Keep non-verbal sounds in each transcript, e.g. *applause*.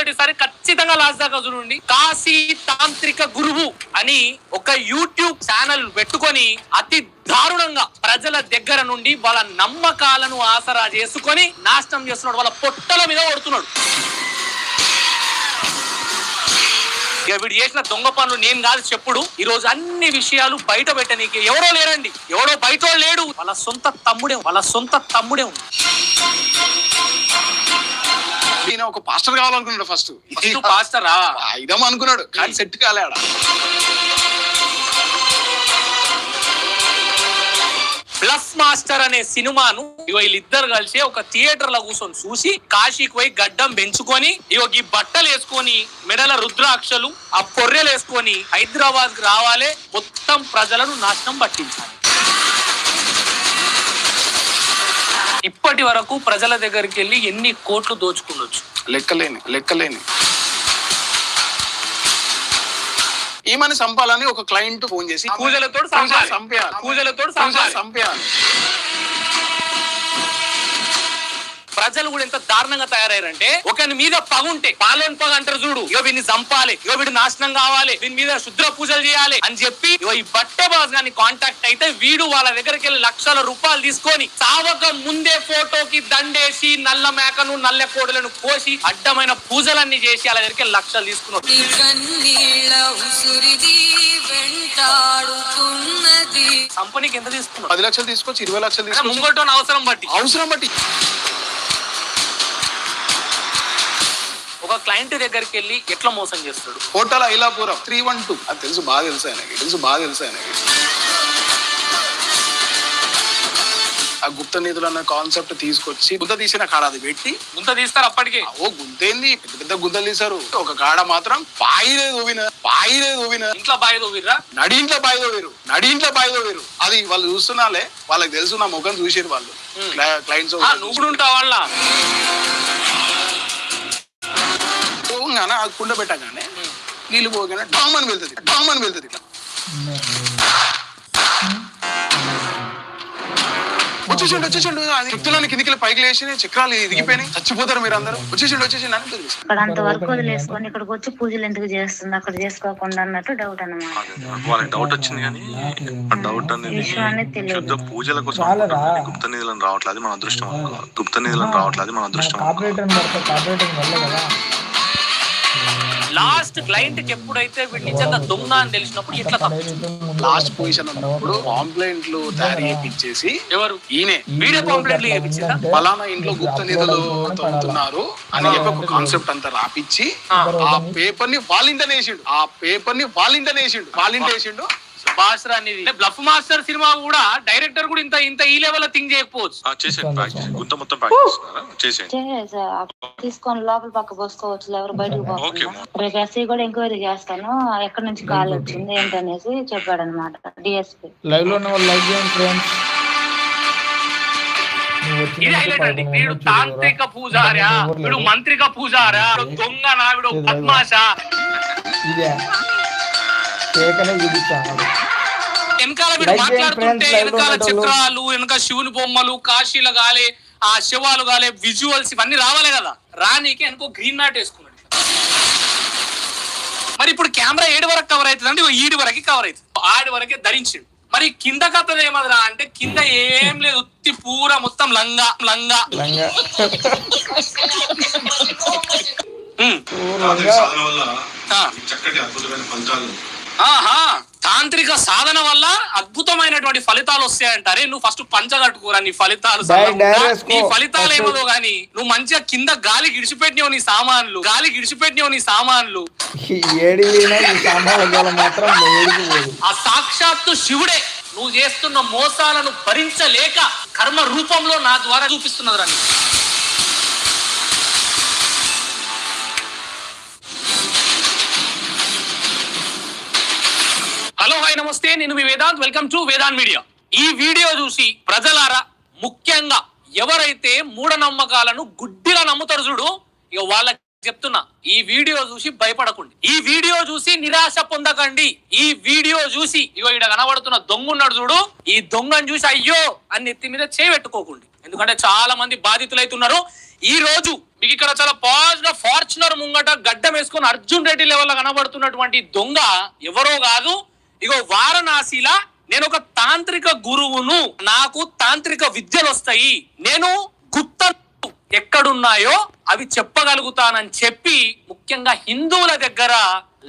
మొట్టమొదటిసారి ఖచ్చితంగా లాస్ట్ దాకా చూడండి. కాశీ తాంత్రిక గురువు అని ఒక యూట్యూబ్ ఛానల్ పెట్టుకొని అతి దారుణంగా ప్రజల దగ్గర నుండి వాళ్ళ నమ్మకాలను ఆసరా చేసుకొని నాశనం చేస్తున్నాడు వాళ్ళ పొట్టల మీద కొడుతున్నాడు. వీడు చేసిన దొంగ పనులు నేను కాదు చెప్పుడు. ఈ రోజు అన్ని విషయాలు బయట పెట్టనీకి ఎవరో లేరండి. ఎవడో బయట లేడు. వాళ్ళ సొంత తమ్ముడే వాళ్ళ సొంత తమ్ముడే ఉంది ఈయన ఒక పాస్టర్ కావాలనుకున్నాడు ఫస్ట్ పాస్టరా? అయిదాం అనుకున్నాడు కానీ సెట్ కాలే ఆడ ప్లస్ మాస్టర్ అనే సినిమాను వీళ్ళిద్దరు కలిసి ఒక థియేటర్లో కూర్చొని చూసి కాశీకి పోయి గడ్డం పెంచుకొని ఇగో ఈ బట్టలు వేసుకొని మెడల రుద్రాక్షలు ఆ పొర్రెలు వేసుకొని హైదరాబాద్కి రావాలి మొత్తం ప్రజలను నాశనం పట్టించాలి. ఇప్పటి వరకు ప్రజల దగ్గరికి వెళ్ళి ఎన్ని కోట్లు దోచుకుండొచ్చు లెక్కలేని లెక్కలేని. ఈమెను చంపాలని ఒక క్లయింట్ ఫోన్ చేసి పూజలతోటి పూజలు చంపాలి. చంపేయాలి పూజలతోటి పూజలు చంపాలి. చంపేయాలి ప్రజలు కూడా ఎంత దారుణంగా తయారయ్యారంటే ఒకని మీద పగ ఉంటే పాలెన్ పగ అంటారు చూడు. ఇగో వీడిని చంపాలి ఇగో వీడి నాశనం కావాలి వీని మీద శుద్ర పూజలు చేయాలి అని చెప్పి ఈ బట్టే బాస్ గాని కాంటాక్ట్ అయితే వీడు వాళ్ళ దగ్గరికి వెళ్ళి లక్షల రూపాయలు తీసుకొని చావక ముందే ఫోటోకి దండేసి నల్ల మేకను నల్ల కోడలను కోసి అడ్డమైన పూజలన్నీ చేసి వాళ్ళ దగ్గరికి వెళ్ళి లక్షలు తీసుకున్నాడు. కంపెనీకి ఎంత తీసుకున్నాడు? పది లక్షలు తీసుకొచ్చి ఇరవై లక్షలు తీసుకొచ్చి ముంగటోని అవసరం బట్టి అవసరం బట్టి ఒక క్లయింట్ దగ్గరికి వెళ్ళి ఎట్లా మోసం చేస్తాడు? Hotel Ailapuram three one two. అది తెలుసు బాగా తెలుసు ఆయనకి తెలుసు బాగా తెలుసు ఆయనకి. ఆ గుప్త నిధులు అన్న కాన్సెప్ట్ తీసుకొచ్చి గుంత తీసిన కాడ అది పెట్టి ముంత తీస్తారు అప్పటికే. ఓ గుంతేంది పెద్ద పెద్ద గుంతలు తీశారు. ఒక కాడ మాత్రం పాయిలే దోవిన పాయిలే దోవిన. ఇంట్లో బాయి తోవిర్రా నడింట్లో బాయిదో వేరు నడింట్లో బాయిదో వేరు అది వాళ్ళు చూస్తున్నాలే వాళ్ళకి తెలుసు నా ముఖం చూసారు వాళ్ళు. క్లయింట్స్ నువ్వు కూడా ఉంటావు వాళ్ళ? పోగానే అది కుండ పెట్టగానే నీళ్ళు పోగానే డామ్ అని వెళ్తుంది డామ్ అని వెళ్తుంది ఇట్లా. వచ్చేసిండు వచ్చేసిండు. అది వ్యక్తులను కిందికి పైకి లేచి చక్రాలు ఎదిగిపోయినాయి చచ్చిపోతారు మీరు అందరూ వచ్చేసిండు వచ్చేసిండు అని తెలుసు. ఇక్కడ అంత వరకు వదిలేసుకొని ఇక్కడికి వచ్చి పూజలు ఎందుకు చేస్తుంది? అక్కడ చేసుకోకుండా అన్నట్టు డౌట్ అన్నమాట. వాళ్ళకి డౌట్ వచ్చింది కానీ ఆ డౌట్ అనేది శుద్ధ పూజల కోసం. గుప్త నిధులను రావట్లేదు మన అదృష్టం. గుప్త నిధులను రావట్లేదు మన అదృష్టం. లాస్ట్ క్లయింట్ ఎప్పుడైతే వీడు నిజంగా దొంగ అని తెలిసినప్పుడు ఇట్లా లాస్ట్ పొజిషన్ ఉన్నప్పుడు పాంప్లెంట్లు తయారు చేయించేసి ఎవరు? ఈయనే. వీడియో పాంప్లెట్లు చేయించిందా ఫలానా ఇంట్లో గుప్త నిధులు తవ్వుతున్నారు అని చెప్పి ఒక కాన్సెప్ట్ అంతా రాపిచ్చి ఆ. పేపర్ని వాళ్ళింటనే వేసిండు. ఆ పేపర్ని వాళ్ళింటనే వేసిండు. బాస్రా అనేది. బ్లఫ్ మాస్టర్ సినిమా కూడా డైరెక్టర్ కూడా ఇంత ఇంత ఈ లెవెల్ థింక్ చేయకపోవచ్చు. ఆ, చేసేయండి ప్యాక్ గుంత మొత్తం ప్యాక్ చేస్తున్నారా? చేసేయండి. చేసా. తీసుకొని లోపల పక్క పోసుకోవచ్చు ఎవరు బయటకు ఎస్ఐ కూడా ఎంక్వైరీ చేస్తాను. ఎక్కడి నుంచి కాల్ వచ్చింది ఏంటనేసి చెప్పాడు అనమాట డిఎస్పీ. లైవ్లో ఉన్న వాళ్ళు లైవ్ చేయండి ఫ్రెండ్స్ ఇది హైలైట్ అండి. వీడు తాంత్రిక పూజారా? వీడు మంత్రిక పూజారా? దొంగ నా వీడు పద్మాష ఇదే కేకనే చూపిస్తాను వెనకాల వీడు మాట్లాడుతుంటే వెనకాల. చిత్రాలు వెనక శివుని బొమ్మలు కాశీలు గాలి ఆ శివాలు గాలి విజువల్స్ ఇవన్నీ రావాలి కదా. రానీకి వెనకో గ్రీన్ మ్యాట్ వేసుకున్నాడు. మరి ఇప్పుడు కెమెరా ఏడు వరకు కవర్ అవుతుంది అంటే ఈడు వరకు కవర్ అవుతుంది. ఆడి వరకే ధరించిండు. మరి కింద కథ ఏమదరా అంటే కింద ఏం లేదు ఉత్తి పూర మొత్తం లంగా లంగా. చక్కటి అద్భుతమైన ఫలితాలు తాంత్రిక సాధన వల్ల అద్భుతమైనటువంటి ఫలితాలు వస్తాయంటారే నువ్వు ఫస్ట్ పంచ కట్టుకోరా నీ ఫలితాలు. నీ ఫలితాలు. ఏమో గానీ నువ్వు మంచిగా కింద గాలి గిడిచిపెట్టినావు నీ సామాన్లు గాలి గిడిచిపెట్టినావు నీ సామాన్లు ఆ సాక్షాత్తు శివుడే నువ్వు చేస్తున్న మోసాలను భరించలేక కర్మ రూపంలో నా ద్వారా చూపిస్తున్నది రా హలో హాయ్ నమస్తే. నేను మీ Vedant. Welcome to Vedant media. ఈ వీడియో చూసి ప్రజలారా ముఖ్యంగా ఎవరైతే మూఢనమ్మకాలను గుడ్డిగా నమ్ముతారు చూడు ఇక వాళ్ళకి చెప్తున్నా ఈ వీడియో చూసి భయపడకండి. ఈ వీడియో చూసి నిరాశ పొందకండి. ఈ వీడియో చూసి ఇగో ఇక్కడ కనబడుతున్న దొంగ ఉన్నాడు చూడు ఈ దొంగను చూసి అయ్యో అని నెత్తి మీద చేపెట్టుకోకండి. ఎందుకంటే చాలా మంది బాధితులైతున్నారు. ఈ రోజు మీకు ఇక్కడ చాలా పాజిటివ్ ఫార్చునర్ ముంగట గడ్డం వేసుకొని అర్జున్ రెడ్డి లెవెల్ కనబడుతున్నటువంటి దొంగ ఎవరో కాదు ఇగో వారణాసిలా నేను ఒక తాంత్రిక గురువును. నాకు తాంత్రిక విద్యలు వస్తాయి నేను గుప్త ఎక్కడున్నాయో అవి చెప్పగలుగుతానని చెప్పి ముఖ్యంగా హిందువుల దగ్గర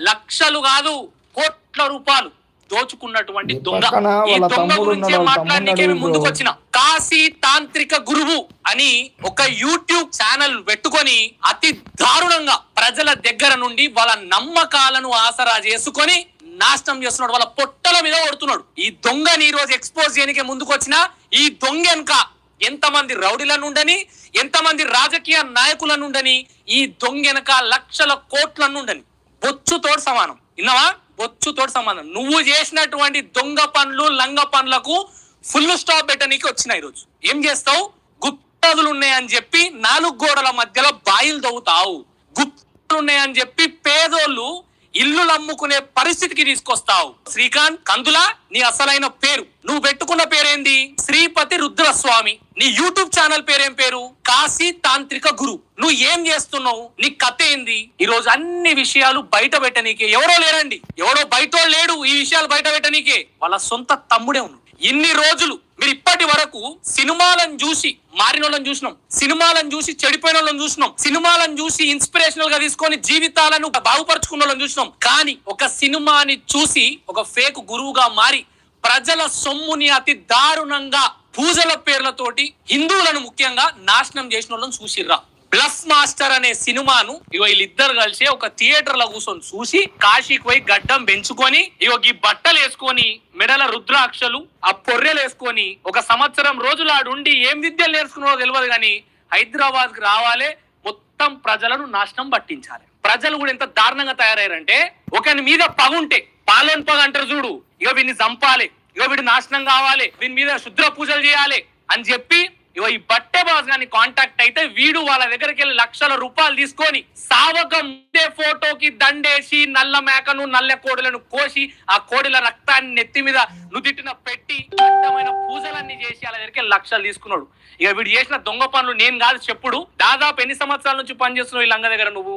లక్షలు కాదు కోట్ల రూపాయలు దోచుకున్నటువంటి దొంగ. ఈ దొంగ గురించి మాట్లాడడానికి ముందుకు. వచ్చిన కాశీ తాంత్రిక గురువు అని ఒక యూట్యూబ్ ఛానల్ పెట్టుకొని అతి దారుణంగా ప్రజల దగ్గర నుండి వాళ్ళ నమ్మకాలను ఆసరా చేసుకొని నాశనం చేస్తున్నాడు వాళ్ళ పొట్టల మీద కొడుతున్నాడు. ఈ దొంగని ఈ రోజు ఎక్స్పోజ్ చేయనికే ముందుకు వచ్చిన ఈ దొంగ వెనుక ఎంతమంది రౌడీల నుండని ఎంతమంది రాజకీయ నాయకుల నుండని ఈ దొంగ వెనక లక్షల కోట్ల నుండని బొచ్చుతోడు సమానం. విన్నావా? బొచ్చుతోడు సమానం. నువ్వు చేసినటువంటి దొంగ పనులు లంగ పనులకు ఫుల్ స్టాప్ పెట్టనీకి వచ్చిన ఈరోజు. ఏం చేస్తావు? గుప్తదులు ఉన్నాయని చెప్పి నాలుగు గోడల మధ్యలో బాయిలు తవ్వుతావు. గుప్తలు ఉన్నాయని చెప్పి పేదోళ్ళు ఇల్లులు అమ్ముకునే పరిస్థితికి తీసుకొస్తావు. శ్రీకాంత్ కందులా నీ అసలైన పేరు. నువ్వు పెట్టుకున్న పేరేంది? శ్రీపతి రుద్రస్వామి. నీ యూట్యూబ్ ఛానల్ పేరేం పేరు? కాశీ తాంత్రిక గురు. నువ్వు ఏం చేస్తున్నావు? నీ కథ ఏంది? ఈ రోజు అన్ని విషయాలు బయట పెట్టనీకే. ఎవరో లేరండి. ఎవరో బయట లేడు. ఈ విషయాలు బయట పెట్టనీకే. వాళ్ళ సొంత తమ్ముడే ఉన్నాడు. ఇన్ని రోజులు మీరు ఇప్పటి వరకు సినిమాలను చూసి మారిన వాళ్ళని చూసినాం. సినిమాలను చూసి చెడిపోయిన వాళ్ళని చూసినాం. సినిమాలను చూసి ఇన్స్పిరేషనల్గా తీసుకొని జీవితాలను బాగుపరుచుకున్న వాళ్ళని చూసినాం. కానీ ఒక సినిమాని చూసి ఒక ఫేక్ గురువుగా మారి ప్రజల సొమ్ముని అతి దారుణంగా పూజల పేర్లతోటి హిందువులను ముఖ్యంగా నాశనం చేసిన వాళ్ళని చూసిర్రా. బ్లఫ్ మాస్టర్ అనే సినిమాను ఇగో వీళ్ళిద్దరు కలిసి ఒక థియేటర్లో కూర్చొని చూసి కాశీకి పోయి గడ్డం పెంచుకొని ఇగో ఈ బట్టలు వేసుకొని మెడల రుద్రాక్షలు ఆ పొర్రెలు వేసుకొని ఒక సంవత్సరం రోజులు ఆడుండి ఏం విద్యలు నేర్చుకున్నారో తెలియదు కానీ హైదరాబాద్కి రావాలి మొత్తం ప్రజలను నాశనం పట్టించాలి. ప్రజలు కూడా ఎంత దారుణంగా తయారయ్యారంటే ఒకని మీద పగుంటే పాలన పగ అంటారు చూడు ఇగో వీడిని చంపాలి ఇగో వీడి నాశనం కావాలి వీని మీద శుద్ర పూజలు చేయాలి అని చెప్పి ఇగో ఈ బట్టే బాస్ గాని కాంటాక్ట్ అయితే వీడు వాళ్ళ దగ్గరికి వెళ్ళి లక్షల రూపాయలు తీసుకొని సావక ముందే ఫోటోకి దండేసి నల్ల మేకను నల్ల కోడిలను కోసి ఆ కోడిల రక్తాన్ని నెత్తి మీద నుదిటిన పెట్టి అడ్డమైన పూజలన్నీ చేసి వాళ్ళ దగ్గరికి లక్షలు తీసుకున్నాడు. ఇక వీడు చేసిన దొంగ పనులు నేను కాదు చెప్పుడు. దాదాపు ఎన్ని సంవత్సరాల నుంచి పనిచేస్తున్నావు ఈ లంగ దగ్గర నువ్వు?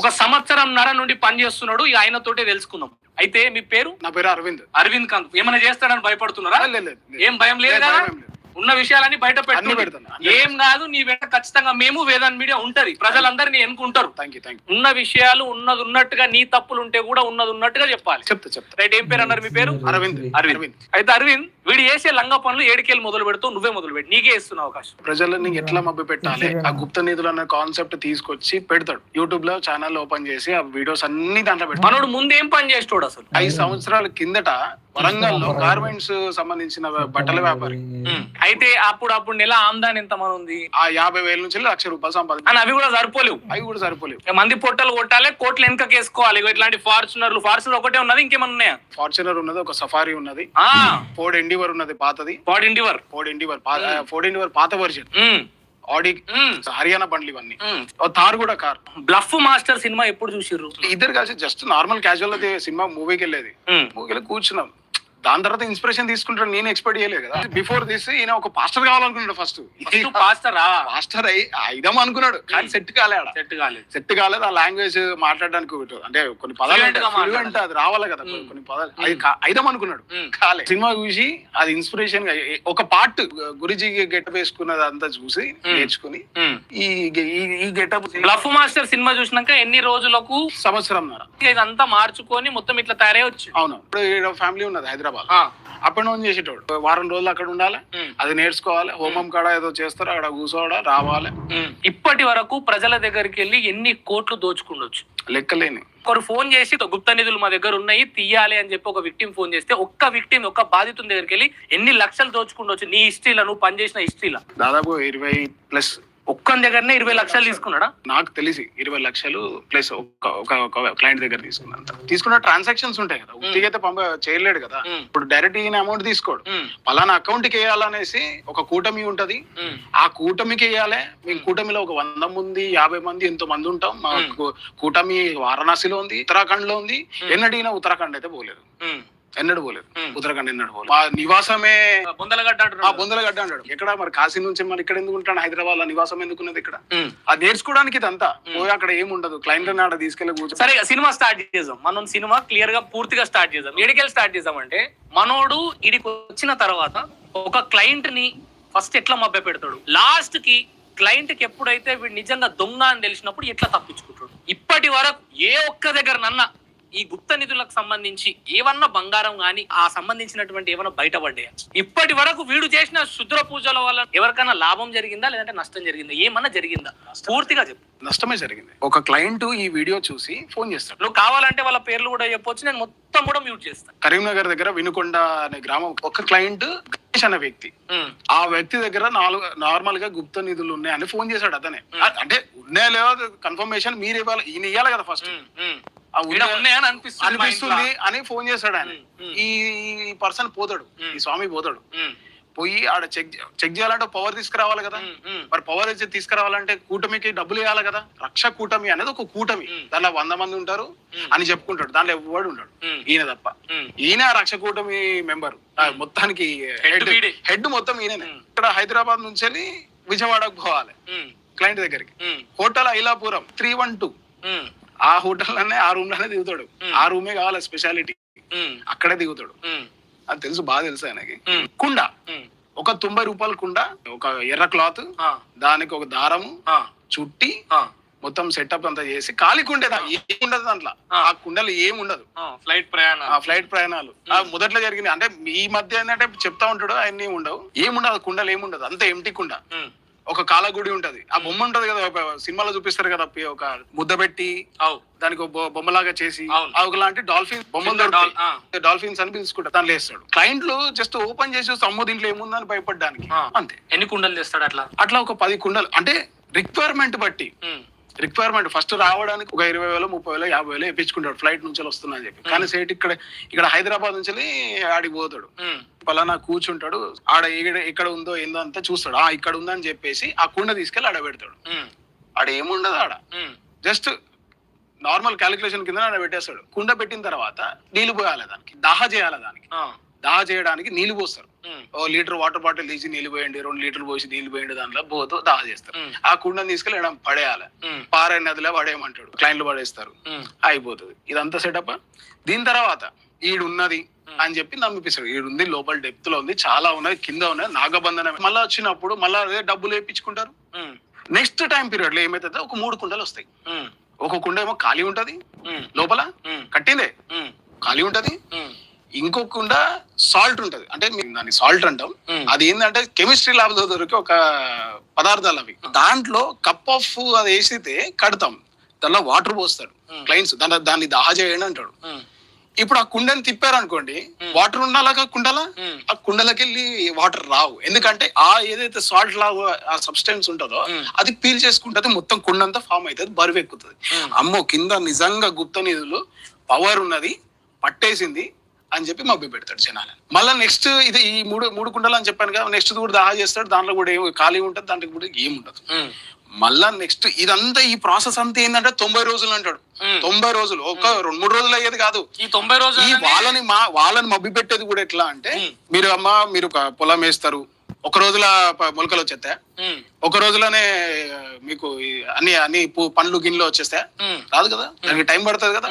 ఒక సంవత్సరం నర నుండి పనిచేస్తున్నాడు ఈ ఆయనతోటే తెలుసుకుందాం. అయితే మీ పేరు? నా పేరు అరవింద్. అరవింద్ కాంత్ ఏమైనా చేస్తాడని భయపడుతున్నారా. ఏం భయం లేదు కదా? భయం లేదు. ఉన్న విషయాలన్నీ బయట అన్ని పెట్టు పెడతాను, అన్ని ఏం కాదు నీ వెంట ఖచ్చితంగా మేము వేదాన్ మీడియా ఉంటది. ప్రజలందరినీ ఎన్నుకుంటారు. ఉన్న విషయాలు ఉన్నది ఉన్నట్టుగా నీ తప్పులు ఉంటే కూడా ఉన్నది ఉన్నట్టుగా చెప్పాలి. చెప్తా చెప్తా. రైట్ ఏం పేరు అన్నారు మీ పేరు? అరవింద్. అరవింద్ అయితే అరవింద్ వీడు చేసే లంగ పనులు ఏడికేళ్ళు మొదలు పెడుతూ నువ్వే మొదలు పెట్టి. నీకే ఇస్తున్న అవకాశం. ప్రజలని ఎట్లా మభ్య పెట్టాలి? ఆ గుప్త నిధులు అనే కాన్సెప్ట్ తీసుకొచ్చి పెడతాడు. యూట్యూబ్లో ఛానల్ ఓపెన్ చేసి ఆ వీడియోస్ అన్ని దాంట్లో పెడతాడు. మనోడు ముందు ఏం పని చేస్తాడు అసలు? ఐదు సంవత్సరాల కిందట వరంగల్. లో గార్మెంట్స్ సంబంధించిన బట్టల వ్యాపారి. అయితే అప్పుడు అప్పుడు నెల ఆమ్దాన్ ఎంత మన ఉంది? ఆ యాభై వేల నుంచి లక్ష రూపాయలు సంపాదించి అని అవి కూడా సరిపోలేవు. అవి కూడా సరిపోలేవు. మంది పొట్టలు కొట్టాలి కోట్లు వెనక వేసుకోవాలి ఇగో ఇట్లాంటి ఫార్చునర్లు ఫార్చునర్ ఒకటే ఉన్నది ఇంకేమన్నా ఉన్నాయా? ఫార్చునర్ ఉన్నది ఒక సఫారీ ఉన్నది. ఆ. ఫోర్డ్ ఎండివర్ ఉన్నది పాతది. పాడ్ Endeavour Ford Endeavour Ford Endeavour పాత వర్జన్. ఉమ్, ఆడి హర్యానా బండ్లు ఇవన్నీ. తార్ కూడా కార్. బ్లఫ్ మాస్టర్ సినిమా ఎప్పుడు చూసిర్రు? ఇద్దరు కలిసి జస్ట్ నార్మల్ క్యాజువల్ అయితే సినిమా మూవీకి వెళ్ళేది. మూవీకి వెళ్ళి కూర్చున్నాం. దాని తర్వాత ఇన్స్పిరేషన్ తీసుకుంటాను నేను ఎక్స్పెక్ట్ చేయలేదు కదా. బిఫోర్ దిస్ ఈయన ఒక పాస్టర్ కావాలనుకున్నాడు ఫస్ట్ ఫస్ట్ పాస్టర్ పాస్టర్ అయి అయిదాం అనుకున్నాడు. కానీ సెట్ కాలే ఆడ సెట్ కాలేదు. సెట్ కాలేదు. ఆ లాంగ్వేజ్ మాట్లాడడానికి ఒకటి. అంటే కొన్ని పదాలు. Fluent అది రావాలి కదా. కొన్ని- పదాలు. అది అయిదాం అనుకున్నాడు. కాలే. సినిమా చూసి అది ఇన్స్పిరేషన్ ఒక పార్ట్ గురుజీ గెటప్ వేసుకున్నది అంతా చూసి నేర్చుకుని. ఈ ఈ- గెటప్ బ్లఫ్ మాస్టర్ సినిమా చూసినాక ఎన్ని రోజులకు సంవత్సరం ఇదంతా మార్చుకొని మొత్తం ఇట్లా తయారయ్యొచ్చు అవును. ఇప్పుడు ఫ్యామిలీ ఉన్నది హైదరాబాద్ ఆ, అప్ అండ్ డౌన్ చేసేటోడు వారం రోజులు అక్కడ ఉండాలి. అది నేర్చుకోవాలి. హోమం కాడ ఏదో చేస్తారు అక్కడ కూర్చోవడం రావాలి. ఇప్పటి వరకు ప్రజల దగ్గరికి వెళ్ళి ఎన్ని కోట్లు దోచుకుండొచ్చు? లెక్కలేని. ఒకరు ఫోన్ చేసి గుప్త నిధులు మా దగ్గర ఉన్నాయి తీయాలి అని చెప్పి ఒక విక్టిమ్ ఫోన్ చేస్తే ఒక్క విక్టిమ్ ఒక్క బాధితుని దగ్గరికి వెళ్ళి ఎన్ని లక్షలు దోచుకుండొచ్చు నీ హిస్టరీలో నువ్వు పనిచేసిన హిస్టరీలో? దాదాపు ఇరవై ప్లస్ ఒక్కని దగ్గరనే ఇరవై లక్షలు తీసుకున్నాడా? నాకు తెలిసి ఇరవై లక్షలు ప్లస్ ఒక క్లయింట్ దగ్గర తీసుకున్నంత తీసుకున్న ట్రాన్సాక్షన్స్ ఉంటాయి కదా. ఉత్తిగా అయితే పంప చేయలేడు కదా. ఇప్పుడు డైరెక్ట్ ఈయన అమౌంట్ తీసుకోడు. పలానా అకౌంట్కి వేయాలనేసి ఒక కూటమి ఉంటది. ఆ కూటమికి వేయాలి. మేము. కూటమిలో ఒక వంద మంది యాభై మంది ఎంతో మంది ఉంటాం. మా కూటమి వారణాసిలో ఉంది ఉత్తరాఖండ్లో ఉంది ఎన్నడీనా ఉత్తరాఖండ్ అయితే పోలేదు. ఎన్నడు పోలేదు. ఉత్తరాఖండ్ ఎన్నడు పోలేదు మా నివాసమే బొందలగడ్డ ఆ. బొందలగడ్డ అన్నాడు ఎక్కడ? మరి కాశీ నుంచి మరి ఇక్కడ ఎందుకు ఉంటాడు? హైదరాబాద్లో నివాసం ఎందుకున్నది ఇక్కడ. అది నేర్చుకోవడానికి ఇదంతా. పోయి అక్కడ ఏముండదు క్లయింట్ ఆడ తీసుకెళ్ళి కూర్చో సరే సినిమా స్టార్ట్ చేద్దాం. మనం సినిమా క్లియర్గా పూర్తిగా స్టార్ట్ చేద్దాం. ఎడికెళ్ళి స్టార్ట్ చేద్దాం అంటే మనోడు ఇడికి వచ్చిన తర్వాత ఒక క్లయింట్ని ఫస్ట్ ఎట్లా మభ్య పెడతాడు? లాస్ట్కి క్లయింట్కి ఎప్పుడైతే వీడు నిజంగా దొంగ అని తెలిసినప్పుడు ఎట్లా తప్పించుకుంటాడు? ఇప్పటి వరకు ఏ ఒక్క దగ్గర నన్న ఈ గుప్త నిధులకు సంబంధించి ఏమన్నా బంగారం గాని ఆ సంబంధించినటువంటి ఏమన్నా బయటపడ్డాయా ఇప్పటి వరకు వీడు చేసిన శుద్ర పూజల వల్ల ఎవరికైనా లాభం జరిగిందా? లేదంటే నష్టం జరిగిందా? ఏమన్నా జరిగిందా? పూర్తిగా చెప్పు. నష్టమే జరిగింది. ఒక క్లయింట్ ఈ వీడియో చూసి ఫోన్ చేస్తాడు. నువ్వు కావాలంటే వాళ్ళ పేర్లు కూడా చెప్పొచ్చు. నేను మొత్తం కూడా మ్యూట్ చేస్తాను కరీంనగర్ దగ్గర వినుకొండ అనే గ్రామం ఒక క్లయింట్ గణేష్ అనే వ్యక్తి. ఆ వ్యక్తి దగ్గర నాలుగు నార్మల్గా గుప్త నిధులు ఉన్నాయని ఫోన్ చేశాడు అతనే. అంటే ఉన్నాయా లేవో కన్ఫర్మేషన్ మీరు ఇవ్వాలి. ఈయన ఇవ్వాలి కదా ఫస్ట్ ఉన్నాయని అనిపిస్తుంది. అని ఫోన్ చేశాడు ఆయన. ఈ పర్సన్ పోతాడు. ఈ స్వామి పోతాడు. పోయి ఆడ చెక్ చెక్ చేయాలంటే పవర్ తీసుకురావాలి కదా. మరి పవర్ తీసుకురావాలంటే కూటమికి డబ్బులు ఇవ్వాలి కదా. రక్ష కూటమి అనేది ఒక కూటమి. దాంట్లో వంద మంది ఉంటారు. అని చెప్పుకుంటాడు. దాంట్లో ఎవడు ఉంటాడు. ఈయన తప్ప. ఈయన రక్ష కూటమి మెంబర్ మొత్తానికి హెడ్ మొత్తం ఈయననే. ఉమ్. ఇక్కడ హైదరాబాద్ నుంచి విజయవాడకు పోవాలి. క్లయింట్ దగ్గరికి. Hotel Ailapuram three one two. ఆ హోటల్లోనే ఆ రూమ్లోనే దిగుతాడు. ఆ రూమే కావాలి స్పెషాలిటీ? అక్కడే దిగుతాడు. అది తెలుసు బాగా తెలుసు ఆయనకి. కుండ. ఒక తొంభై రూపాయల కుండ ఒక ఎర్ర క్లాత్ దానికి ఒక దారము చుట్టి మొత్తం సెటప్ అంతా చేసి ఖాళీ కుండే దా- ఏముండదు దాంట్లో. ఆ. కుండలు ఏముండదు ఫ్లైట్ ప్రయాణం ఆ ఫ్లైట్ ప్రయాణాలు. ఆ మొదట్లో జరిగింది అంటే ఈ మధ్య ఏంటంటే చెప్తా ఉంటాడు అన్ని ఉండవు. ఏముండదు కుండలు ఏముండదు. అంత ఎంటీ కుండ. ఒక కాలగుడి ఉంటది. ఆ బొమ్మ ఉంటది కదా ఒక సినిమాలో చూపిస్తారు కదా ఒక ముద్ద పెట్టి దానికి బొమ్మలాగా చేసి ఒకలాంటి డాల్ఫిన్ దొరుకుతాయి డాల్ఫిన్స్ అని పిలుచుకుంటా దాంట్లో వేస్తాడు క్లయింట్లు జస్ట్ ఓపెన్ చేసి అమ్మో దీంట్లో ఏముందని భయపడడానికి. అంతే. ఎన్ని కుండలు తెస్తాడు అట్లా? అట్లా ఒక పది కుండలు. అంటే రిక్వైర్మెంట్ బట్టి. రిక్వైర్మెంట్ ఫస్ట్ రావడానికి ఒక ఇరవై వేలు ముప్పై వేలు యాభై వేలు వేయించుకుంటాడు ఫ్లైట్ నుంచి వస్తున్నా అని చెప్పి కానీ సేట్ ఇక్కడ ఇక్కడ హైదరాబాద్ నుంచి ఆడికి పోతాడు. పలానా కూర్చుంటాడు. ఆడ ఇక్కడ ఉందో ఏందో అంతా చూస్తాడు. ఆ ఇక్కడ ఉందని చెప్పేసి ఆ కుండ తీసుకెళ్ళి ఆడ పెడతాడు. ఆడ ఏముండదు ఆడ. జస్ట్ నార్మల్ క్యాలిక్యులేషన్ కింద ఆడ పెట్టేస్తాడు. కుండ పెట్టిన తర్వాత నీళ్ళు పోయాలి దానికి. దాహ చేయాలి దానికి. దాహ చేయడానికి నీళ్ళు పోస్తారు. ఓ లీటర్ వాటర్ బాటిల్ తీసి నీళ్ళు పోయండి రెండు లీటర్లు పోసి నీళ్ళు పోయండి దాంట్లో పోతూ దాహ చేస్తారు. ఆ కుండని తీసుకెళ్ళి పడేయాలి. పారే నదిలో పడేయమంటాడు. క్లయింట్లు పడేస్తారు. అయిపోతుంది. ఇదంతా సెటప్ దీని తర్వాత ఈడున్నది అని చెప్పి నమ్మిపిస్తాడు. ఈడుంది లోపల డెప్త్లో ఉంది చాలా ఉన్నది కింద ఉన్నది నాగబంధనం మళ్ళీ వచ్చినప్పుడు మళ్ళీ అదే డబ్బులు వేయించుకుంటారు. నెక్స్ట్ టైం పీరియడ్లో ఏమైతుందో ఒక మూడు కుండలు వస్తాయి. ఒక కుండ ఏమో ఖాళీ ఉంటది. లోపల కట్టిందే. ఖాళీ ఉంటది. ఉమ్, ఇంకొక కుండ సాల్ట్ ఉంటది. అంటే మేము దాన్ని సాల్ట్ అంటాం. అది ఏంటంటే కెమిస్ట్రీ ల్యాబ్లో దొరికే ఒక పదార్థాలు అవి. దాంట్లో కప్ ఆఫ్ అది వేసితే కడతాం. దానిలో వాటర్ పోస్తాడు. క్లయింట్స్ దాని దాన్ని దాహ చేయండి అంటాడు. ఇప్పుడు ఆ కుండని తిప్పారు అనుకోండి వాటర్ ఉండాలా కుండలా. ఆ కుండలకి వెళ్ళి వాటర్ రావు. ఎందుకంటే ఆ ఏదైతే సాల్ట్ లాగా ఆ సబ్స్టెన్స్ ఉంటుందో. అది పీల్ చేసుకుంటది మొత్తం కుండ అంతా ఫామ్ అవుతుంది బరువు ఎక్కుతుంది. అమ్మో కింద నిజంగా గుప్త నిధులు పవర్ ఉన్నది పట్టేసింది అని చెప్పి మభ్య పెడతాడు జనాలను. మళ్ళీ నెక్స్ట్ ఇది ఈ మూడు మూడు కుండలు అని చెప్పాను కదా నెక్స్ట్ కూడా దాహా చేస్తాడు దాంట్లో కూడా ఏమి ఖాళీ ఉంటుంది దాంట్లో కూడా ఏముండదు ఉమ్, మళ్ళా నెక్స్ట్ ఇదంతా ఈ ప్రాసెస్ అంతా ఏంటంటే తొంభై రోజులు అంటాడు. తొంభై రోజులు ఒక రెండు మూడు రోజులు అయ్యేది కాదు. ఈ తొంభై రోజులు ఈ వాళ్ళని మా వాళ్ళని మబ్బి పెట్టేది కూడా ఎట్లా అంటే. మీరు అమ్మ మీరు ఒక పొలం వేస్తారు ఒక రోజుల మొలకలు వచ్చేస్తాయి? ఒక రోజులోనే మీకు అన్ని అన్ని పండ్లు గిన్నెలు వచ్చేస్తాయి? రాదు కదా? దానికి టైం పడుతుంది కదా.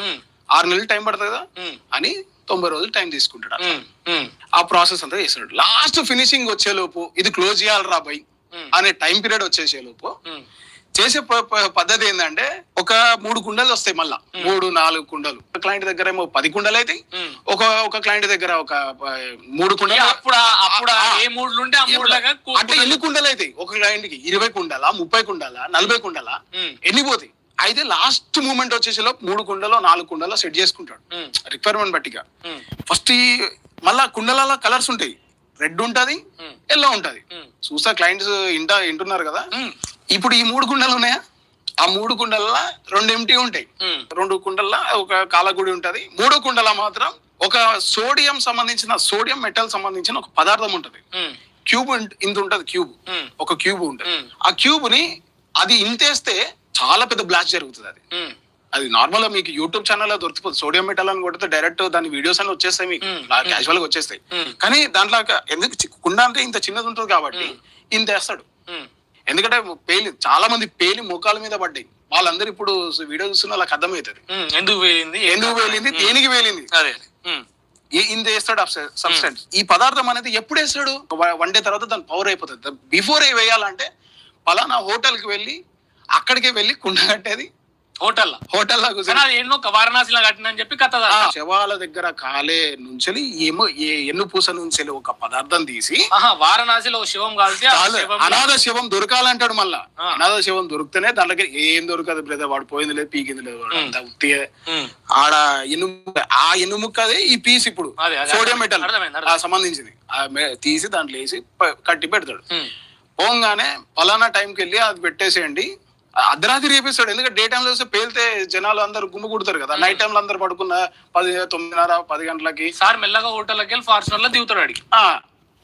ఆరు నెలలు టైం పడుతుంది కదా. అని తొంభై రోజులు టైం తీసుకుంటాడు. ఆ ప్రాసెస్ అంతా చేస్తాడు లాస్ట్ ఫినిషింగ్ వచ్చే లోపు ఇది క్లోజ్ చేయాలి రా బై అనే టైం పీరియడ్ వచ్చేసే లోపు చేసే పద్ధతి ఏంటంటే ఒక మూడు కుండలు వస్తాయి మళ్ళా. మూడు నాలుగు కుండలు. ఒక క్లయింట్ దగ్గర ఏమో పది కుండలు అయితే ఒక ఒక క్లయింట్ దగ్గర ఒక మూడు కుండలు. అప్పుడు అప్పుడు ఏ కు- అంటే ఎన్ని కుండలు అయితే? ఒక క్లయింట్కి ఇరవై కుండలా ముప్పై కుండలా నలభై కుండలా. ఎన్ని పోతాయి? అయితే లాస్ట్ మూమెంట్ వచ్చేసేలో మూడు కుండలో నాలుగు కుండలో సెట్ చేసుకుంటాడు. రిక్వైర్మెంట్ బట్టిగా. ఫస్ట్ ఈ మళ్ళా కుండలలో కలర్స్ ఉంటాయి రెడ్ ఉంటది. ఎల్లో ఉంటది. చూసా క్లయింట్స్ ఇంట వింటున్నారు కదా. ఇప్పుడు ఈ మూడు కుండలు ఉన్నాయా ఆ మూడు కుండల్లో రెండు ఎంటీ ఉంటాయి. రెండు కుండల్లో ఒక కాలగుడి ఉంటది మూడో కుండల మాత్రం ఒక సోడియం సంబంధించిన సోడియం మెటల్ సంబంధించిన ఒక పదార్థం ఉంటది. క్యూబ్ ఇంత- ఉంటది క్యూబ్. ఒక క్యూబ్ ఉంటది. ఆ క్యూబ్ని అది ఇంతేస్తే చాలా పెద్ద బ్లాస్ట్ జరుగుతుంది అది. అది నార్మల్గా మీకు యూట్యూబ్ ఛానల్ దొరికిపోతుంది సోడియం మెటల్ అని కొడితే డైరెక్ట్ దాని వీడియోస్ అని వచ్చేస్తాయి మీకు. క్యాజువల్గా వచ్చేస్తాయి. కానీ దాంట్లో ఎందుకు కుండ అంటే ఇంత చిన్నది ఉంటుంది కాబట్టి ఇంత వేస్తాడు. ఎందుకంటే పేలి చాలా మంది పేలి ముఖాల మీద పడ్డాయి. వాళ్ళందరూ ఇప్పుడు వీడియో చూస్తున్న వాళ్ళకి అర్థమవుతుంది. ఎందుకు వేలింది ఎందుకు వేలింది దేనికి వేలింది అదే ఇంత వేస్తాడు సబ్స్టెన్స్ ఈ పదార్థం అనేది ఎప్పుడు వేస్తాడు? వన్ డే తర్వాత దాని పవర్ అయిపోతుంది. బిఫోర్ ఏ వేయాలంటే పలానా హోటల్కి వెళ్ళి అక్కడికి వెళ్ళి కుండ కట్టేది. హోటల్ అది ఎన్నో వారణాసిలో కట్టినని చెప్పి కథ శవాల దగ్గర కాలే నుంచి ఏమో ఏ ఎన్ను పూస నుంచి ఒక పదార్థం తీసి ఆహా వారణాసిలో శివం శవంలో- అనాథ శవం దొరకాలంటాడు మళ్ళా. అనాథ శవం దొరికితేనే దాంట్లోకి ఏం దొరకదు బ్రదర్ వాడు పోయింది లేదు పీకింది లేదు. ఉమ్, ఆడ ఇనుము ఆ ఇనుముక్క అదే ఈ పీస్ ఇప్పుడు. Sodium metal. సంబంధించింది. తీసి దాంట్లో వేసి కట్టి పెడతాడు. పోగానే పలానా టైంకి వెళ్ళి అది పెట్టేసేయండి. అర్ధరాత్రి రేపిస్తాడు ఎందుకంటే డే టైంలో వస్తే పేలితే జనాలు అందరు గుమ్మ కుడతారు కదా. నైట్ టైంలో అందరు పడుకున్న పది తొమ్మిదిన్నర పది గంటలకి. సార్ మెల్లగా హోటల్కి వెళ్ళి ఫార్చునర్లో దిగుతాడు అడిగి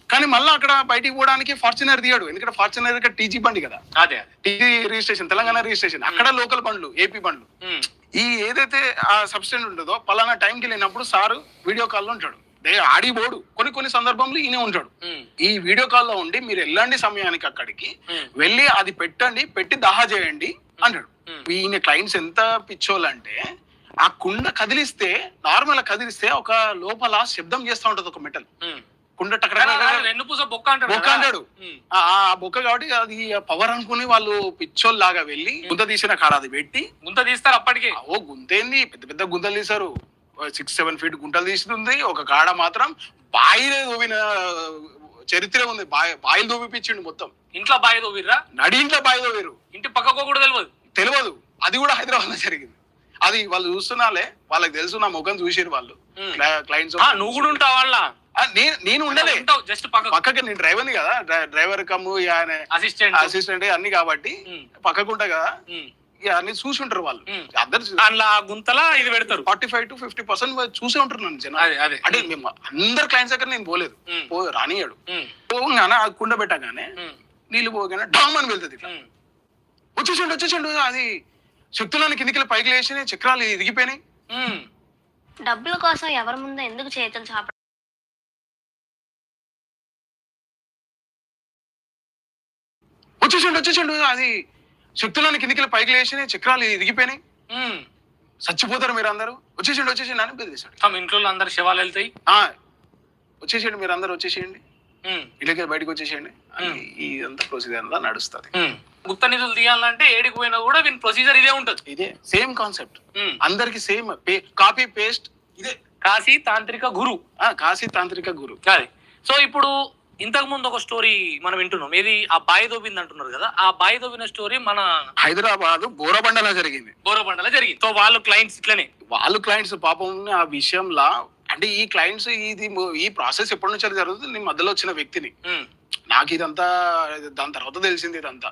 కానీ మళ్ళీ అక్కడ బయటికి పోవడానికి ఫార్చునర్ తీయడు ఎందుకంటే ఫార్చునర్ ఇక్కడ టీజీ బండి కదా. అదే టీజీ రిజిస్ట్రేషన్ తెలంగాణ రిజిస్ట్రేషన్. అక్కడ లోకల్ బండ్లు ఏపీ బండ్లు. ఉమ్, ఈ ఏదైతే ఆ సబ్స్టెంట్ ఉంటుందో పలానా టైంకి వెళ్ళినప్పుడు సారు వీడియో కాల్లో ఉంటాడు. ఆడి పోడు కొన్ని కొన్ని సందర్భంలో ఈయనే ఉంటాడు. ఈ వీడియో కాల్లో ఉండి మీరు వెళ్ళండి సమయానికి అక్కడికి. వెళ్ళి అది పెట్టండి పెట్టి దహా చేయండి అంటాడు. ఈయన క్లయింట్స్ ఎంత పిచ్చోళ్ళంటే ఆ కుండ కదిలిస్తే నార్మల్ కదిలిస్తే ఒక లోపల శబ్దం చేస్తూ ఉంటది ఒక మెటల్. కుండ బొక్క అంటాడు ఆ బొక్క కాబట్టి అది పవర్ అనుకుని వాళ్ళు పిచ్చోల్ లాగా వెళ్ళి గుంత తీసిన కాడ అది పెట్టి గుంత తీస్తారు అప్పటికి. ఓ గుంతేంది? పెద్ద పెద్ద గుంతలు తీశారు. సిక్స్ సెవెన్ ఫీట్ గుంటలు తీస్తుంది ఒక కాడ మాత్రం బాయిలే దూవిన చరిత్ర ఉంది. బాయి బాయిలు దూవిపించిండు మొత్తం. ఇంట్లో బాయ్ తోవిర్రా నడి ఇంట్లో బాయి దూవిరు. ఇంటి పక్కకో కూడా తెలియదు తెలియదు అది కూడా హైదరాబాద్లో జరిగింది. అది వాళ్ళు చూస్తున్నాలే. వాళ్ళకి తెలుసు నా ముఖం చూసిరు వాళ్ళు. క్లయింట్స్ నువ్వు కూడా ఉంటావు వాళ్ళ? నేను నేను ఉండలే. జస్ట్ పక్క పక్కకి. నేను డ్రైవర్ని కదా. డ్రై- డ్రైవర్ ఆయన అసిస్టెంట్ అసిస్టెంట్ అన్ని కాబట్టి ఉమ్. పక్కకు ఉంటా కదా. ఇక అన్ని చూసి ఉంటారు వాళ్ళు. అందరు అందులో ఆ గుంతలా ఇది పెడతారు. Forty five to fifty percent చూసే ఉంటారు నన్ను జనాలు. అదే అంటే మేము అందరు క్లయింట్స్ దగ్గర నేను పోలేదు. రానియాడు పోగానే ఆ కుండ పెట్టగానే నీళ్ళు పోగానే డామ్ అని వెళ్తుంది ఇట్లా. వచ్చేసిండు వచ్చేసిండు. అది శక్తులని కిందికి పైకి లేచి చక్రాలు ఎదిగిపోయినాయి ఉమ్. డబ్బుల కోసం ఎవరి ముందు ఎందుకు చేతులు చాపడం వచ్చేసిండు వచ్చేసిండు. అది శక్తులని కిందికి పైకి లేచి చక్రాలు ఎదిగిపోయినాయి ఉమ్. చచ్చిపోతారు మీరు అందరూ వచ్చేసిండు వచ్చేసిండు అని బెదిరిస్తాడు ఇంట్లో అందరు శవాలు వెళ్తాయి? ఆ, వచ్చేసేయండి మీరు అందరు వచ్చేసేయండి ఇళ్ళకి బయటకు వచ్చేసేయండి. అంతా ప్రొసీజర్ అంతా నడుస్తుంది. గుప్త నిధులు తీయాలంటే ఏడికి పోయినా కూడా వీని ప్రొసీజర్ ఇదే ఉంటుంది. ఇదే సేమ్ కాన్సెప్ట్. అందరికి సేమ్ కాపీ పేస్ట్ ఇదే. కాశీ తాంత్రిక గురు. ఆ, కాశీ తాంత్రిక గురు. సో ఇప్పుడు ఇంతకు ముందు ఒక స్టోరీ మనం వింటున్నాం. ఏది? ఆ బాయి దోబింది అంటున్నారు కదా. ఆ బాయి దోబిన స్టోరీ మన హైదరాబాద్ బోరబండలో జరిగింది. బోరబండలో జరిగింది. సో వాళ్ళు క్లయింట్స్ ఇట్లనే. వాళ్ళు క్లయింట్స్ పాపం ఆ విషయంలో అంటే ఈ క్లయింట్స్ ఇది ఈ ప్రాసెస్ ఎప్పటి నుంచి జరుగుతుంది నేను మధ్యలో వచ్చిన వ్యక్తిని. నాకు ఇదంతా దాని తర్వాత తెలిసింది ఇదంతా.